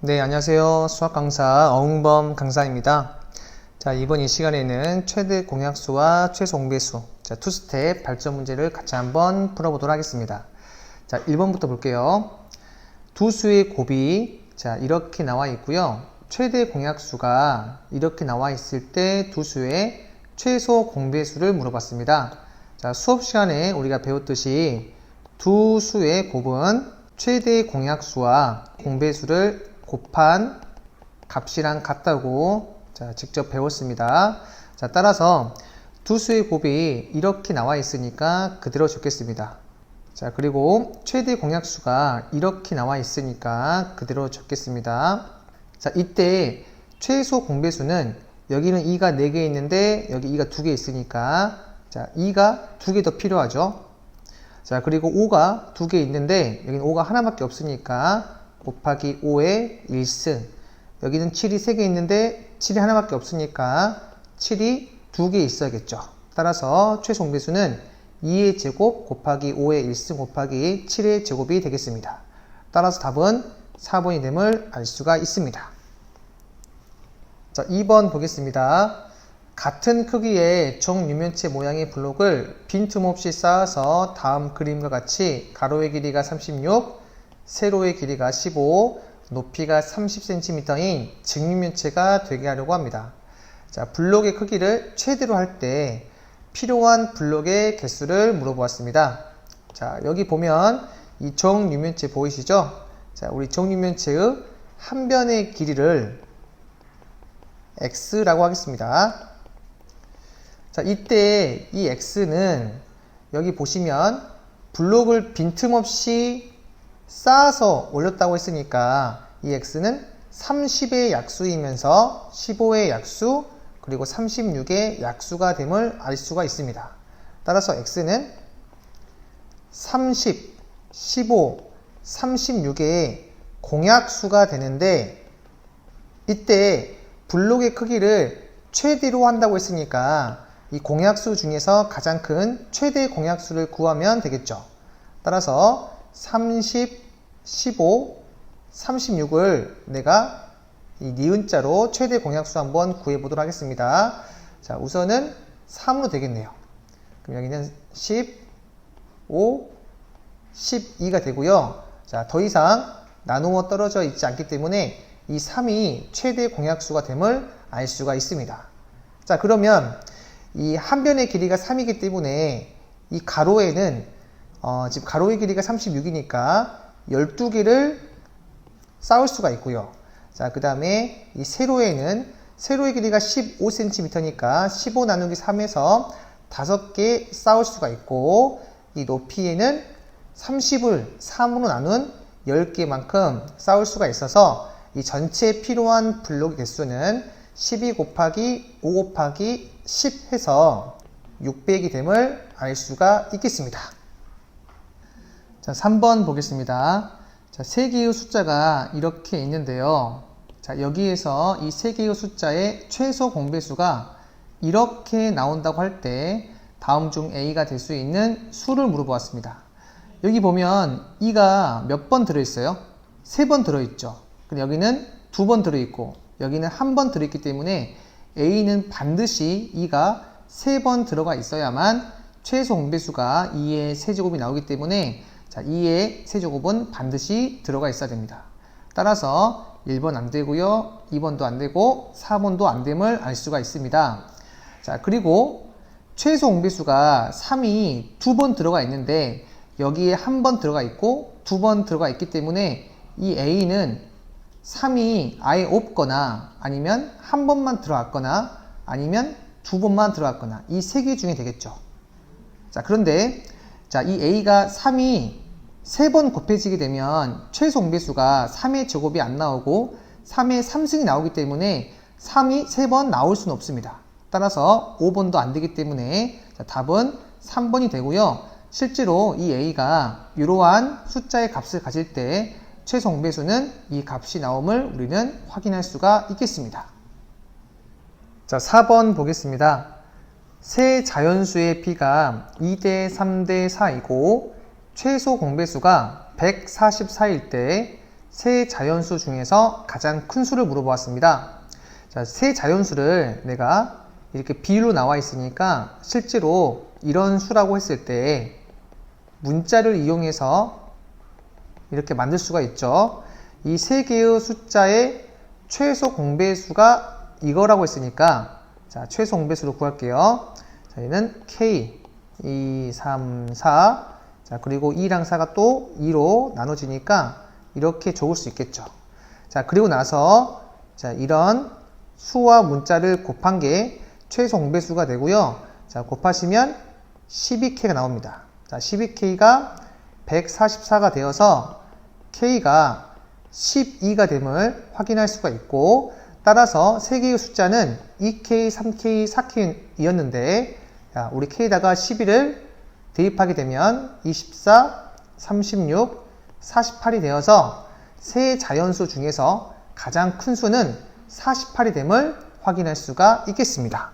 네, 안녕하세요. 수학 강사 어흥범 강사입니다. 자, 이번 이 시간에는 최대 공약수와 최소 공배수, 자, 투스텝 발전 문제를 같이 한번 풀어보도록 하겠습니다. 자, 1번부터 볼게요. 두 수의 곱이, 자, 이렇게 나와 있고요. 최대 공약수가 이렇게 나와 있을 때 두 수의 최소 공배수를 물어봤습니다. 자, 수업 시간에 우리가 배웠듯이 두 수의 곱은 최대 공약수와 공배수를 곱한 값이랑 같다고 자, 직접 배웠습니다. 자, 따라서 두 수의 곱이 이렇게 나와 있으니까 그대로 적겠습니다. 자, 그리고 최대 공약수가 이렇게 나와 있으니까 그대로 적겠습니다. 자, 이때 최소 공배수는 여기는 2가 4개 있는데 여기 2가 2개 있으니까 자, 2가 2개 더 필요하죠. 자, 그리고 5가 2개 있는데 여기는 5가 하나밖에 없으니까 곱하기 5의 1승. 여기는 7이 3개 있는데 7이 하나밖에 없으니까 7이 2개 있어야겠죠. 따라서 최소 공배수는 2의 제곱 곱하기 5의 1승 곱하기 7의 제곱이 되겠습니다. 따라서 답은 4번이 됨을 알 수가 있습니다. 자, 2번 보겠습니다. 같은 크기의 정유면체 모양의 블록을 빈틈없이 쌓아서 다음 그림과 같이 가로의 길이가 36, 세로의 길이가 15, 높이가 30cm인 직육면체가 되게 하려고 합니다. 자, 블록의 크기를 최대로 할 때 필요한 블록의 개수를 물어보았습니다. 자, 여기 보면 이 정유면체 보이시죠? 자, 우리 정유면체의 한 변의 길이를 x라고 하겠습니다. 자, 이때 이 x는 여기 보시면 블록을 빈틈없이 쌓아서 올렸다고 했으니까 이 x는 30의 약수이면서 15의 약수 그리고 36의 약수가 됨을 알 수가 있습니다. 따라서 x는 30, 15, 36의 공약수가 되는데 이때 블록의 크기를 최대로 한다고 했으니까 이 공약수 중에서 가장 큰 최대 공약수를 구하면 되겠죠. 따라서 30, 15, 36을 내가 이 니은자로 최대 공약수 한번 구해보도록 하겠습니다. 자, 우선은 3으로 되겠네요. 그럼 여기는 10, 5, 12가 되고요. 자, 더 이상 나누어 떨어져 있지 않기 때문에 이 3이 최대 공약수가 됨을 알 수가 있습니다. 자, 그러면 이 한 변의 길이가 3이기 때문에 이 가로에는 어, 지금 가로의 길이가 36이니까 12개를 쌓을 수가 있고요. 자, 그 다음에 이 세로에는 세로의 길이가 15cm니까 15 나누기 3에서 5개 쌓을 수가 있고 이 높이에는 30을 3으로 나눈 10개만큼 쌓을 수가 있어서 이 전체 필요한 블록 개수는 12 곱하기 5 곱하기 10 해서 600이 됨을 알 수가 있겠습니다. 자, 3번 보겠습니다. 자, 세 개의 숫자가 이렇게 있는데요. 자, 여기에서 이 세 개의 숫자의 최소 공배수가 이렇게 나온다고 할 때 다음 중 A가 될 수 있는 수를 물어보았습니다. 여기 보면 2가 몇 번 들어있어요? 세 번 들어있죠. 근데 여기는 두 번 들어있고 여기는 한 번 들어있기 때문에 A는 반드시 2가 세 번 들어가 있어야만 최소 공배수가 2의 세제곱이 나오기 때문에 자, 2의 세제곱은 반드시 들어가 있어야 됩니다. 따라서 1번 안 되고요. 2번도 안 되고 4번도 안 됨을 알 수가 있습니다. 자, 그리고 최소 공배수가 3이 두 번 들어가 있는데 여기에 한 번 들어가 있고 두 번 들어가 있기 때문에 이 A는 3이 아예 없거나 아니면 한 번만 들어갔거나 아니면 두 번만 들어갔거나 이 세 개 중에 되겠죠. 자, 그런데 자, 이 A가 3이 세 번 곱해지게 되면 최소 공배수가 3의 제곱이 안 나오고 3의 3승이 나오기 때문에 3이 세 번 나올 수는 없습니다. 따라서 5번도 안 되기 때문에 자, 답은 3번이 되고요. 실제로 이 A가 이러한 숫자의 값을 가질 때 최소 공배수는 이 값이 나옴을 우리는 확인할 수가 있겠습니다. 자, 4번 보겠습니다. 세 자연수의 P가 2대 3대 4이고 최소 공배수가 144일 때세 자연수 중에서 가장 큰 수를 물어보았습니다. 자, 세 자연수를 내가 이렇게 비율로 나와 있으니까 실제로 이런 수라고 했을 때 문자를 이용해서 이렇게 만들 수가 있죠. 이 세 개의 숫자의 최소 공배수가 이거라고 했으니까 자, 최소 공배수로 구할게요. 자, 얘는 K 2, 3, 4. 자, 그리고 2랑 4가 또 2로 나눠지니까 이렇게 적을 수 있겠죠. 자, 그리고 나서 자, 이런 수와 문자를 곱한 게 최소 공배수가 되고요. 자, 곱하시면 12K가 나옵니다. 자, 12K가 144가 되어서 K가 12가 됨을 확인할 수가 있고 따라서 세 개의 숫자는 2K, 3K, 4K이었는데 우리 K에다가 12를 대입하게 되면 24, 36, 48이 되어서 세 자연수 중에서 가장 큰 수는 48이 됨을 확인할 수가 있겠습니다.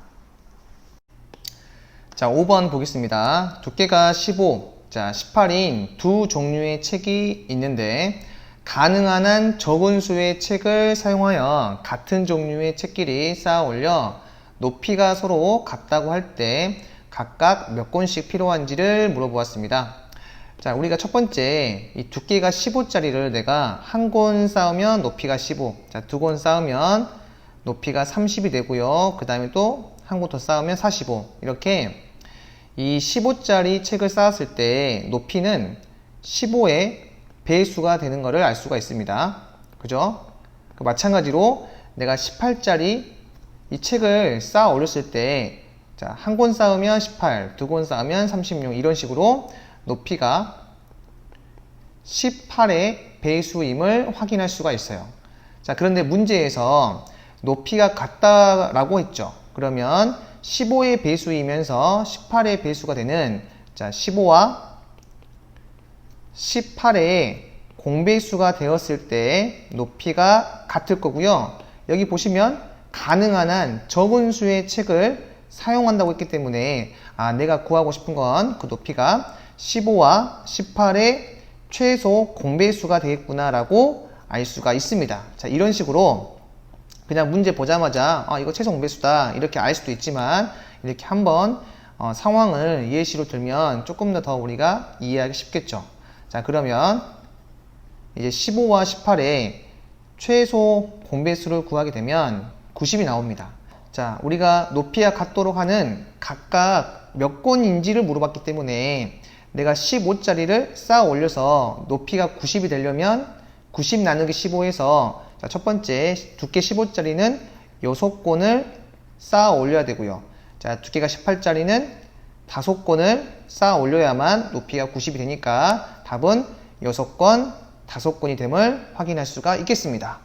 자, 5번 보겠습니다. 두께가 15, 자, 18인 두 종류의 책이 있는데 가능한 한 적은 수의 책을 사용하여 같은 종류의 책끼리 쌓아 올려 높이가 서로 같다고 할때 각각 몇 권씩 필요한지를 물어보았습니다. 자, 우리가 첫 번째 이 두께가 15짜리를 내가 한 권 쌓으면 높이가 15. 자, 두 권 쌓으면 높이가 30이 되고요. 그 다음에 또 한 권 더 쌓으면 45. 이렇게 이 15짜리 책을 쌓았을 때 높이는 15의 배수가 되는 것을 알 수가 있습니다. 그죠? 그 마찬가지로 내가 18짜리 이 책을 쌓아 올렸을 때, 자, 한권 쌓으면 18, 두권 쌓으면 36, 이런 식으로 높이가 18의 배수임을 확인할 수가 있어요. 자, 그런데 문제에서 높이가 같다라고 했죠. 그러면 15의 배수이면서 18의 배수가 되는 자, 15와 18의 공배수가 되었을 때 높이가 같을 거고요. 여기 보시면 가능한 한 적은 수의 책을 사용한다고 했기 때문에 아, 내가 구하고 싶은 건 그 높이가 15와 18의 최소 공배수가 되겠구나 라고 알 수가 있습니다. 자, 이런 식으로 그냥 문제 보자마자 아, 이거 최소 공배수다 이렇게 알 수도 있지만 이렇게 한번 어, 상황을 예시로 들면 조금 더 더 우리가 이해하기 쉽겠죠. 자, 그러면 이제 15와 18의 최소 공배수를 구하게 되면 90이 나옵니다. 자, 우리가 높이가 같도록 하는 각각 몇 권인지를 물어봤기 때문에 내가 15짜리를 쌓아 올려서 높이가 90이 되려면 90 나누기 15에서 자, 첫 번째 두께 15짜리는 6권을 쌓아 올려야 되고요. 자, 두께가 18짜리는 5권을 쌓아 올려야만 높이가 90이 되니까 답은 6권, 5권이 됨을 확인할 수가 있겠습니다.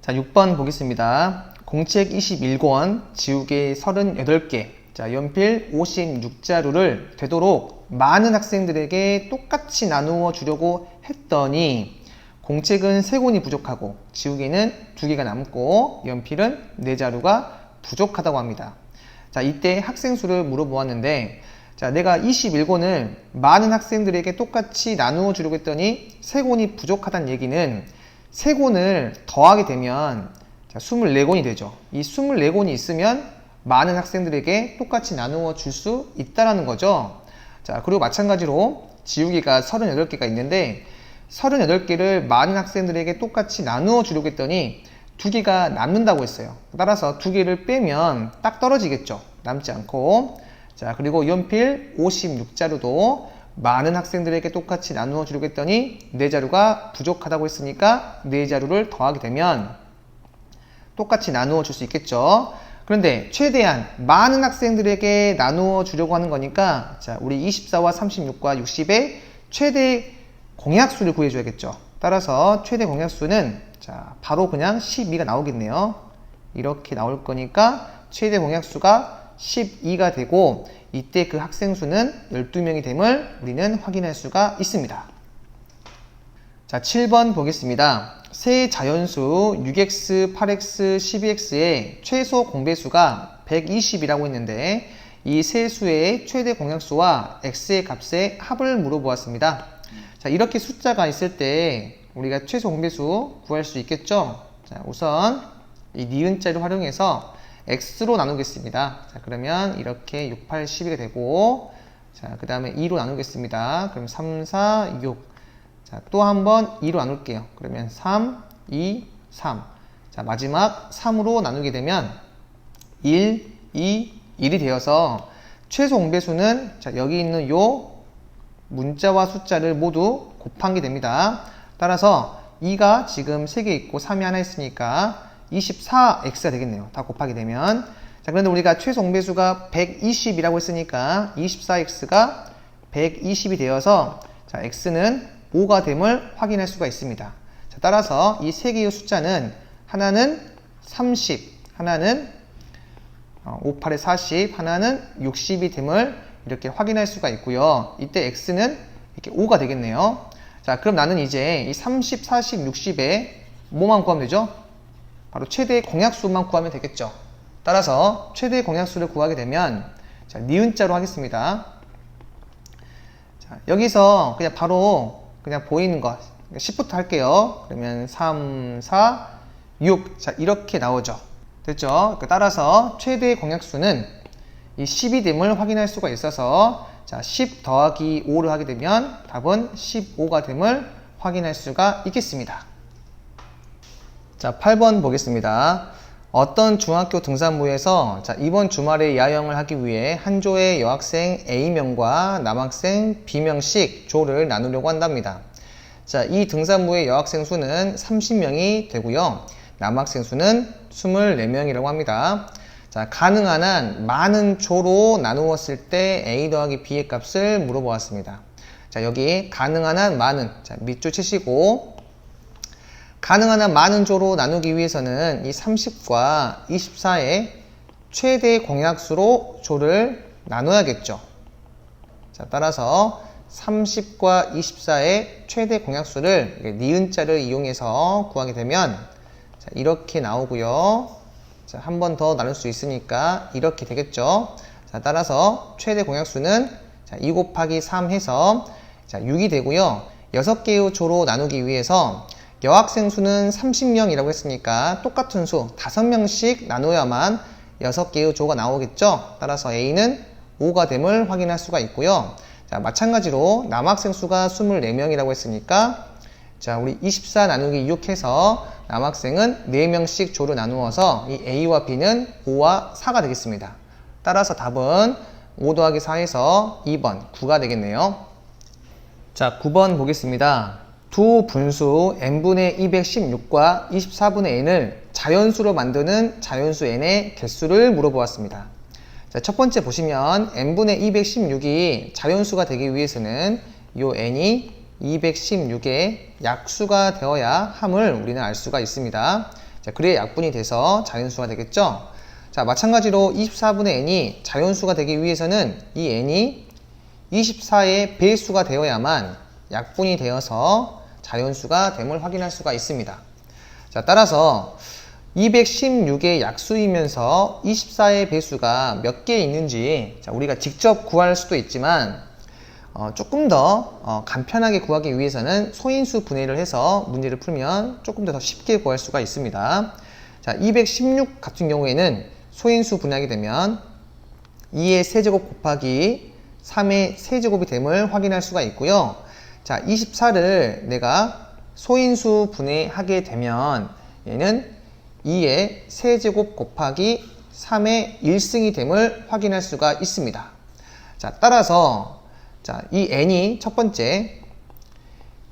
자, 6번 보겠습니다. 공책 21권, 지우개 38개, 자, 연필 56자루를 되도록 많은 학생들에게 똑같이 나누어 주려고 했더니 공책은 3권이 부족하고 지우개는 2개가 남고 연필은 4자루가 부족하다고 합니다. 자, 이때 학생 수를 물어보았는데 자, 내가 21권을 많은 학생들에게 똑같이 나누어 주려고 했더니 3권이 부족하다는 얘기는 3권을 더하게 되면 자, 24권이 되죠. 이 24권이 있으면 많은 학생들에게 똑같이 나누어 줄 수 있다라는 거죠. 자, 그리고 마찬가지로 지우개가 38개가 있는데 38개를 많은 학생들에게 똑같이 나누어 주려고 했더니 두 개가 남는다고 했어요. 따라서 두 개를 빼면 딱 떨어지겠죠. 남지 않고. 자, 그리고 연필 56자루도 많은 학생들에게 똑같이 나누어 주려고 했더니 네 자루가 부족하다고 했으니까 네 자루를 더하게 되면 똑같이 나누어 줄 수 있겠죠. 그런데 최대한 많은 학생들에게 나누어 주려고 하는 거니까 자, 우리 24와 36과 60의 최대 공약수를 구해줘야겠죠. 따라서 최대 공약수는 자, 바로 그냥 12가 나오겠네요. 이렇게 나올 거니까 최대 공약수가 12가 되고 이때 그 학생 수는 12명이 됨을 우리는 확인할 수가 있습니다. 자, 7번 보겠습니다. 세 자연수 6x, 8x, 12x의 최소 공배수가 120이라고 했는데 이 세 수의 최대 공약수와 x의 값의 합을 물어보았습니다. 자, 이렇게 숫자가 있을 때 우리가 최소 공배수 구할 수 있겠죠? 자, 우선 이 니은자를 활용해서 x로 나누겠습니다. 자, 그러면 이렇게 6, 8, 12가 되고 자, 그 다음에 2로 나누겠습니다. 그럼 3, 4, 6. 자, 또 한 번 2로 나눌게요. 그러면 3, 2, 3. 자, 마지막 3으로 나누게 되면 1, 2, 1이 되어서 최소 공배수는 자, 여기 있는 요 문자와 숫자를 모두 곱한 게 됩니다. 따라서 2가 지금 3개 있고 3이 하나 있으니까 24x가 되겠네요. 다 곱하게 되면. 자, 그런데 우리가 최소 공배수가 120이라고 했으니까 24x가 120이 되어서 자, x는 5가 됨을 확인할 수가 있습니다. 자, 따라서 이 세 개의 숫자는 하나는 30, 하나는 5, 8에 40, 하나는 60이 됨을 이렇게 확인할 수가 있고요. 이때 x는 이렇게 5가 되겠네요. 자, 그럼 나는 이제 이 30, 40, 60에 뭐만 구하면 되죠? 바로 최대의 공약수만 구하면 되겠죠. 따라서 최대의 공약수를 구하게 되면 자, 니은자로 하겠습니다. 자, 여기서 그냥 바로 그냥 보이는 거 10부터 할게요. 그러면 3, 4, 6. 자, 이렇게 나오죠. 됐죠? 따라서 최대의 공약수는 이 10이 됨을 확인할 수가 있어서 자, 10 더하기 5를 하게 되면 답은 15가 됨을 확인할 수가 있겠습니다. 자, 8번 보겠습니다. 어떤 중학교 등산부에서 자, 이번 주말에 야영을 하기 위해 한 조의 여학생 A명과 남학생 B명씩 조를 나누려고 한답니다. 자, 이 등산부의 여학생 수는 30명이 되고요. 남학생 수는 24명이라고 합니다. 자, 가능한 한 많은 조로 나누었을 때 A 더하기 B의 값을 물어보았습니다. 자, 여기 가능한 한 많은, 자, 밑줄 치시고, 가능한 한 많은 조로 나누기 위해서는 이 30과 24의 최대 공약수로 조를 나눠야겠죠. 자, 따라서 30과 24의 최대 공약수를 니은자를 이용해서 구하게 되면 자, 이렇게 나오고요. 자, 한 번 더 나눌 수 있으니까 이렇게 되겠죠. 자, 따라서 최대 공약수는 자, 2 곱하기 3 해서 자, 6이 되고요. 6개의 조로 나누기 위해서 여학생 수는 30명이라고 했으니까 똑같은 수 5명씩 나눠야만 6개의 조가 나오겠죠. 따라서 A는 5가 됨을 확인할 수가 있고요. 자, 마찬가지로 남학생 수가 24명이라고 했으니까 자, 우리 24 나누기 6 해서 남학생은 4명씩 조를 나누어서 이 A와 B는 5와 4가 되겠습니다. 따라서 답은 5 더하기 4에서 2번 9가 되겠네요. 자, 9번 보겠습니다. 두 분수 n분의 216과 24분의 n을 자연수로 만드는 자연수 n의 개수를 물어보았습니다. 자, 첫 번째 보시면 n분의 216이 자연수가 되기 위해서는 이 n이 216의 약수가 되어야 함을 우리는 알 수가 있습니다. 자, 그래야 약분이 돼서 자연수가 되겠죠. 자, 마찬가지로 24분의 n이 자연수가 되기 위해서는 이 n이 24의 배수가 되어야만 약분이 되어서 자연수가 됨을 확인할 수가 있습니다. 자, 따라서 216의 약수이면서 24의 배수가 몇 개 있는지 자, 우리가 직접 구할 수도 있지만 어, 조금 더 어, 간편하게 구하기 위해서는 소인수 분해를 해서 문제를 풀면 조금 더, 더 쉽게 구할 수가 있습니다. 자, 216 같은 경우에는 소인수 분해하게 되면 2의 세제곱 곱하기 3의 세제곱이 됨을 확인할 수가 있고요. 자, 24를 내가 소인수 분해하게 되면 얘는 2의 세제곱 곱하기 3의 1승이 됨을 확인할 수가 있습니다. 자, 따라서 자, 이 n이 첫 번째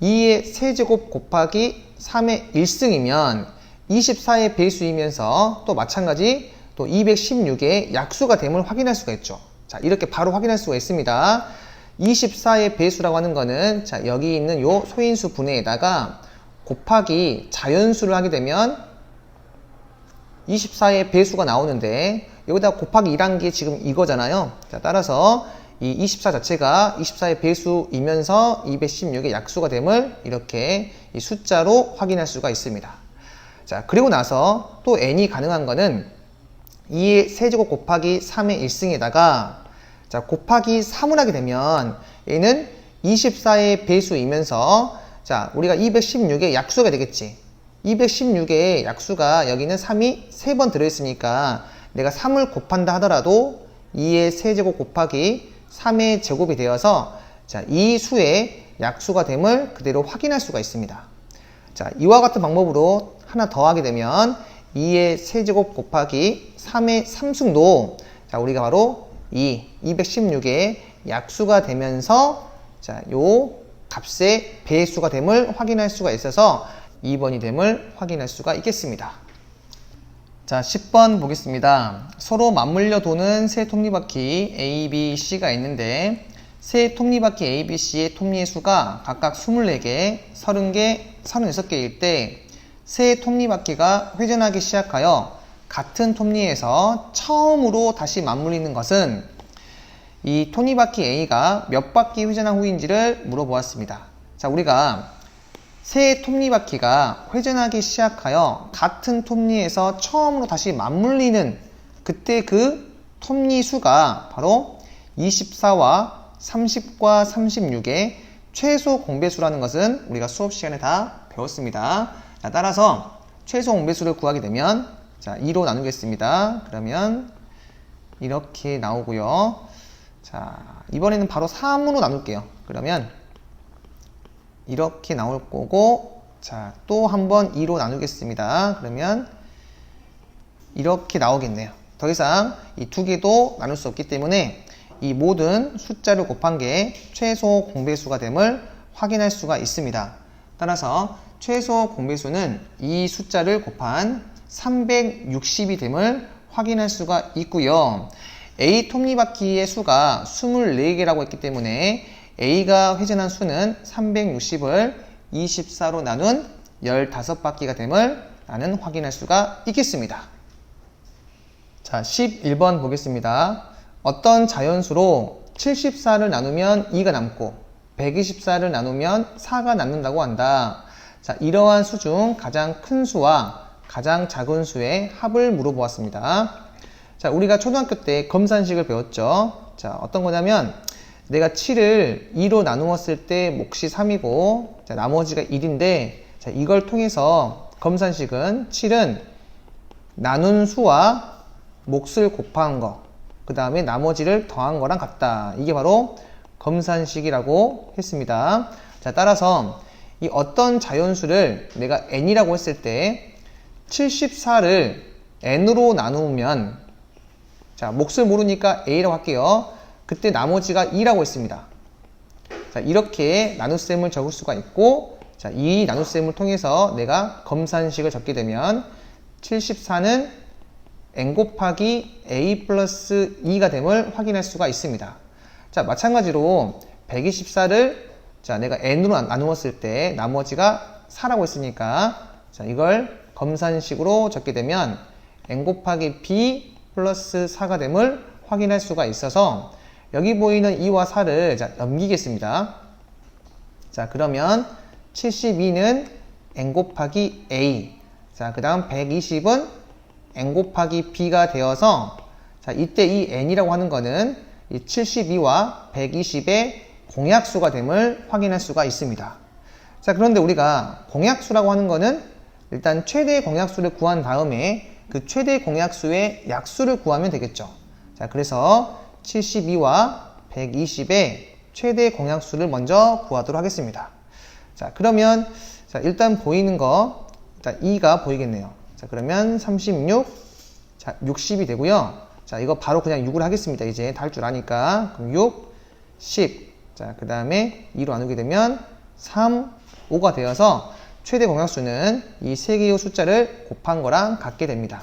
2의 세제곱 곱하기 3의 1승이면 24의 배수이면서 또 마찬가지 또 216의 약수가 됨을 확인할 수가 있죠. 자, 이렇게 바로 확인할 수가 있습니다. 24의 배수라고 하는 거는 자, 여기 있는 요 소인수 분해에다가 곱하기 자연수를 하게 되면 24의 배수가 나오는데 여기다 곱하기 1한 게 지금 이거잖아요. 자, 따라서 이 24 자체가 24의 배수이면서 216의 약수가 됨을 이렇게 이 숫자로 확인할 수가 있습니다. 자, 그리고 나서 또 n이 가능한 거는 2의 세제곱 곱하기 3의 1승에다가 자, 곱하기 3을 하게 되면 얘는 24의 배수이면서 자, 우리가 216의 약수가 되겠지. 216의 약수가 여기는 3이 3번 들어있으니까 내가 3을 곱한다 하더라도 2의 세제곱 곱하기 3의 제곱이 되어서 자, 이 수의 약수가 됨을 그대로 확인할 수가 있습니다. 자, 이와 같은 방법으로 하나 더 하게 되면 2의 세제곱 곱하기 3의 3승도 자, 우리가 바로 이 216의 약수가 되면서 자, 요 값의 배수가 됨을 확인할 수가 있어서 2번이 됨을 확인할 수가 있겠습니다. 자, 10번 보겠습니다. 서로 맞물려 도는 세 톱니바퀴 A, B, C가 있는데 세 톱니바퀴 A, B, C의 톱니의 수가 각각 24개, 30개, 36개일 때 세 톱니바퀴가 회전하기 시작하여 같은 톱니에서 처음으로 다시 맞물리는 것은 이 톱니바퀴 A가 몇 바퀴 회전한 후인지를 물어보았습니다. 자, 우리가 새 톱니바퀴가 회전하기 시작하여 같은 톱니에서 처음으로 다시 맞물리는 그때 그 톱니 수가 바로 24와 30과 36의 최소 공배수라는 것은 우리가 수업 시간에 다 배웠습니다. 자, 따라서 최소 공배수를 구하게 되면 자, 2로 나누겠습니다. 그러면 이렇게 나오고요. 자, 이번에는 바로 3으로 나눌게요. 그러면 이렇게 나올 거고 자, 또 한번 2로 나누겠습니다. 그러면 이렇게 나오겠네요. 더 이상 이 두 개도 나눌 수 없기 때문에 이 모든 숫자를 곱한 게 최소 공배수가 됨을 확인할 수가 있습니다. 따라서 최소 공배수는 이 숫자를 곱한 360이 됨을 확인할 수가 있고요. A 톱니바퀴의 수가 24개라고 했기 때문에 A가 회전한 수는 360을 24로 나눈 15바퀴가 됨을 나는 확인할 수가 있겠습니다. 자, 11번 보겠습니다. 어떤 자연수로 74를 나누면 2가 남고 124를 나누면 4가 남는다고 한다. 자, 이러한 수 중 가장 큰 수와 가장 작은 수의 합을 물어보았습니다. 자, 우리가 초등학교 때 검산식을 배웠죠. 자, 어떤 거냐면 내가 7을 2로 나누었을 때 몫이 3이고 자, 나머지가 1인데 자, 이걸 통해서 검산식은 7은 나눈 수와 몫을 곱한 거, 그 다음에 나머지를 더한 거랑 같다. 이게 바로 검산식이라고 했습니다. 자, 따라서 이 어떤 자연수를 내가 n이라고 했을 때 74를 n으로 나누면 자, 몫을 모르니까 a라고 할게요. 그때 나머지가 2라고 했습니다. 자, 이렇게 나눗셈을 적을 수가 있고 자, 이 나눗셈을 통해서 내가 검산식을 적게 되면 74는 n 곱하기 a 플러스 2가 됨을 확인할 수가 있습니다. 자, 마찬가지로 124를 자, 내가 n으로 나누었을 때 나머지가 4라고 했으니까 자, 이걸 검산식으로 적게 되면 n 곱하기 b 플러스 4가 됨을 확인할 수가 있어서 여기 보이는 2와 4를 자, 넘기겠습니다. 자, 그러면 72는 n 곱하기 a. 자, 그 다음 120은 n 곱하기 b가 되어서 자, 이때 이 n이라고 하는 거는 이 72와 120의 공약수가 됨을 확인할 수가 있습니다. 자, 그런데 우리가 공약수라고 하는 거는 일단 최대 공약수를 구한 다음에 그 최대 공약수의 약수를 구하면 되겠죠. 자, 그래서 72와 120의 최대 공약수를 먼저 구하도록 하겠습니다. 자, 그러면 자, 일단 보이는 거 자, 2가 보이겠네요. 자, 그러면 36, 자, 60이 되고요. 자, 이거 바로 그냥 6을 하겠습니다. 이제 다 할 줄 아니까. 그럼 6, 10. 자, 그 다음에 2로 나누게 되면 3, 5가 되어서 최대 공약수는 이 세 개의 숫자를 곱한 거랑 같게 됩니다.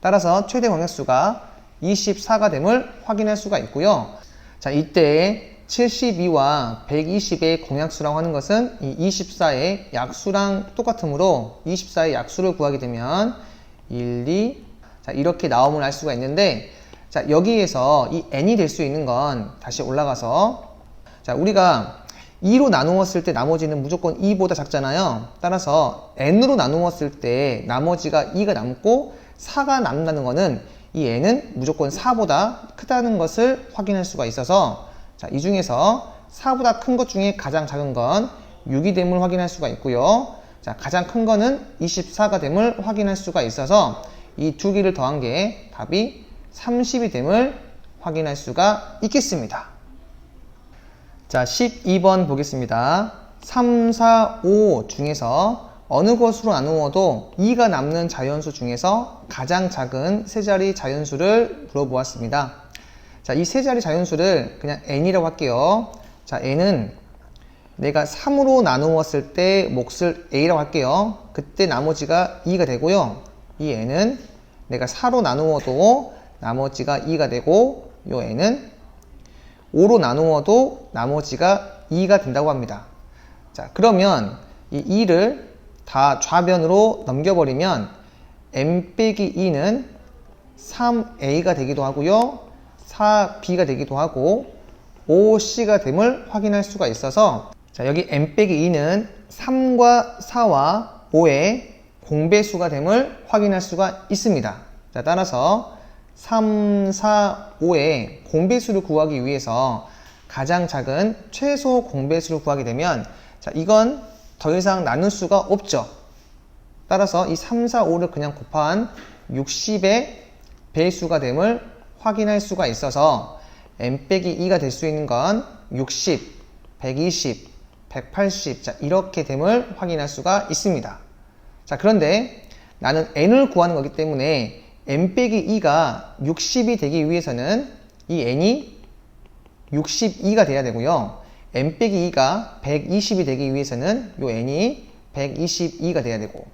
따라서 최대 공약수가 24가 됨을 확인할 수가 있고요. 자, 이때 72와 120의 공약수라고 하는 것은 이 24의 약수랑 똑같으므로 24의 약수를 구하게 되면 1, 2, 자, 이렇게 나옴을 알 수가 있는데 자, 여기에서 이 n이 될 수 있는 건 다시 올라가서 자, 우리가 2로 나누었을 때 나머지는 무조건 2보다 작잖아요. 따라서 n으로 나누었을 때 나머지가 2가 남고 4가 남는다는 것은 이 n은 무조건 4보다 크다는 것을 확인할 수가 있어서 자, 이 중에서 4보다 큰 것 중에 가장 작은 건 6이 됨을 확인할 수가 있고요. 자, 가장 큰 거는 24가 됨을 확인할 수가 있어서 이 두 개를 더한 게 답이 30이 됨을 확인할 수가 있겠습니다. 자, 12번 보겠습니다. 3, 4, 5 중에서 어느 것으로 나누어도 2가 남는 자연수 중에서 가장 작은 세 자리 자연수를 물어보았습니다. 자, 이 세 자리 자연수를 그냥 n이라고 할게요. 자, n은 내가 3으로 나누었을 때 몫을 a라고 할게요. 그때 나머지가 2가 되고요. 이 n은 내가 4로 나누어도 나머지가 2가 되고 요 n은 5로 나누어도 나머지가 2가 된다고 합니다. 자, 그러면 이 2를 다 좌변으로 넘겨버리면 m 빼기 2는 3a가 되기도 하고요. 4b가 되기도 하고 5c가 됨을 확인할 수가 있어서 자, 여기 m 빼기 2는 3과 4와 5의 공배수가 됨을 확인할 수가 있습니다. 자, 따라서 3, 4, 5의 공배수를 구하기 위해서 가장 작은 최소 공배수를 구하게 되면 자, 이건 더 이상 나눌 수가 없죠. 따라서 이 3, 4, 5를 그냥 곱한 60의 배수가 됨을 확인할 수가 있어서 m 빼기 2가 될 수 있는 건 60, 120, 180, 자, 이렇게 됨을 확인할 수가 있습니다. 자, 그런데 나는 n을 구하는 거기 때문에 n 빼기 2가 60이 되기 위해서는 이 n이 62가 돼야 되고요. n 빼기 2가 120이 되기 위해서는 요 n이 122가 돼야 되고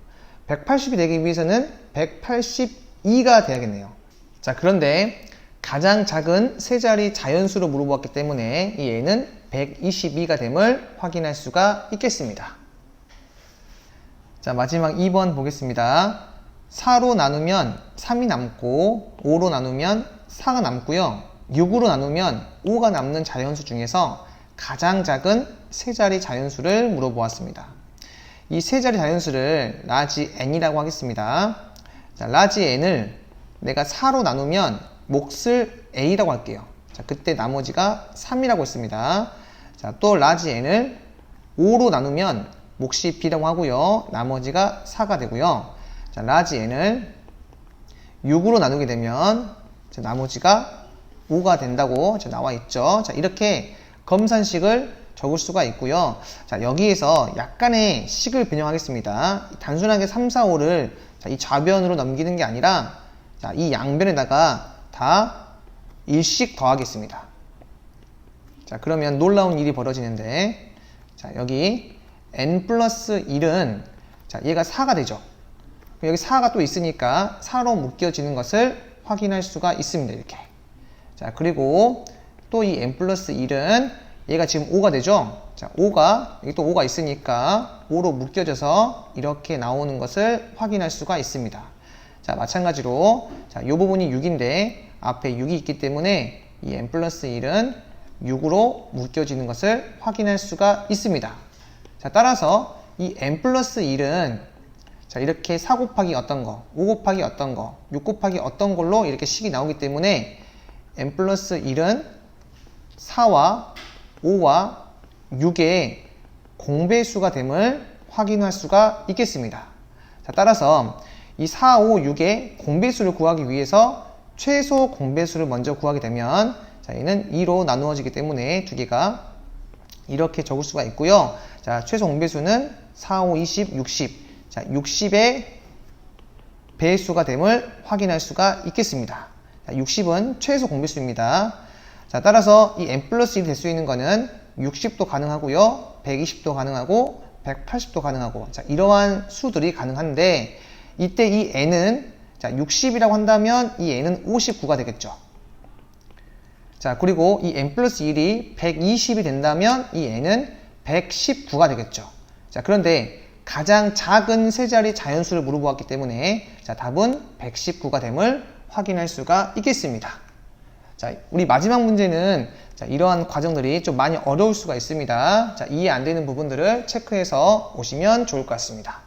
180이 되기 위해서는 182가 돼야겠네요. 자, 그런데 가장 작은 세 자리 자연수로 물어보았기 때문에 이 n은 122가 됨을 확인할 수가 있겠습니다. 자, 마지막 2번 보겠습니다. 4로 나누면 3이 남고 5로 나누면 4가 남고요. 6으로 나누면 5가 남는 자연수 중에서 가장 작은 세 자리 자연수를 물어보았습니다. 이 세 자리 자연수를 라지 n이라고 하겠습니다. 자, 라지 n을 내가 4로 나누면 몫을 a라고 할게요. 자, 그때 나머지가 3이라고 했습니다. 자, 또 라지 n을 5로 나누면 몫이 b라고 하고요. 나머지가 4가 되고요. 자, 라지 n을 6으로 나누게 되면 자, 나머지가 5가 된다고 나와 있죠. 자, 이렇게 검산식을 적을 수가 있고요. 자, 여기에서 약간의 식을 변형하겠습니다. 단순하게 3, 4, 5를 자, 이 좌변으로 넘기는 게 아니라 자, 이 양변에다가 다 1씩 더하겠습니다. 자, 그러면 놀라운 일이 벌어지는데 자, 여기 n 플러스 1은 자, 얘가 4가 되죠. 여기 4가 또 있으니까 4로 묶여지는 것을 확인할 수가 있습니다. 이렇게. 자, 그리고 또 이 n 플러스 1은 얘가 지금 5가 되죠? 자, 5가, 여기 또 5가 있으니까 5로 묶여져서 이렇게 나오는 것을 확인할 수가 있습니다. 자, 마찬가지로, 자, 이 부분이 6인데 앞에 6이 있기 때문에 이 n 플러스 1은 6으로 묶여지는 것을 확인할 수가 있습니다. 자, 따라서 이 n 플러스 1은 자, 이렇게 4 곱하기 어떤 거, 5 곱하기 어떤 거, 6 곱하기 어떤 걸로 이렇게 식이 나오기 때문에 n 플러스 1은 4와 5와 6의 공배수가 됨을 확인할 수가 있겠습니다. 자, 따라서 이 4, 5, 6의 공배수를 구하기 위해서 최소 공배수를 먼저 구하게 되면 자, 얘는 2로 나누어지기 때문에 두 개가 이렇게 적을 수가 있고요. 자, 최소 공배수는 4, 5, 20, 60. 자, 60의 배수가 됨을 확인할 수가 있겠습니다. 자, 60은 최소 공배수입니다. 자, 따라서 이 n 플러스 1이 될 수 있는 거는 60도 가능하고요. 120도 가능하고 180도 가능하고 자, 이러한 수들이 가능한데 이때 이 n은 자, 60이라고 한다면 이 n은 59가 되겠죠. 자, 그리고 이 n 플러스 1이 120이 된다면 이 n은 119가 되겠죠. 자, 그런데 가장 작은 세 자리 자연수를 물어보았기 때문에 자, 답은 119가 됨을 확인할 수가 있겠습니다. 자, 우리 마지막 문제는 자, 이러한 과정들이 좀 많이 어려울 수가 있습니다. 자, 이해 안 되는 부분들을 체크해서 오시면 좋을 것 같습니다.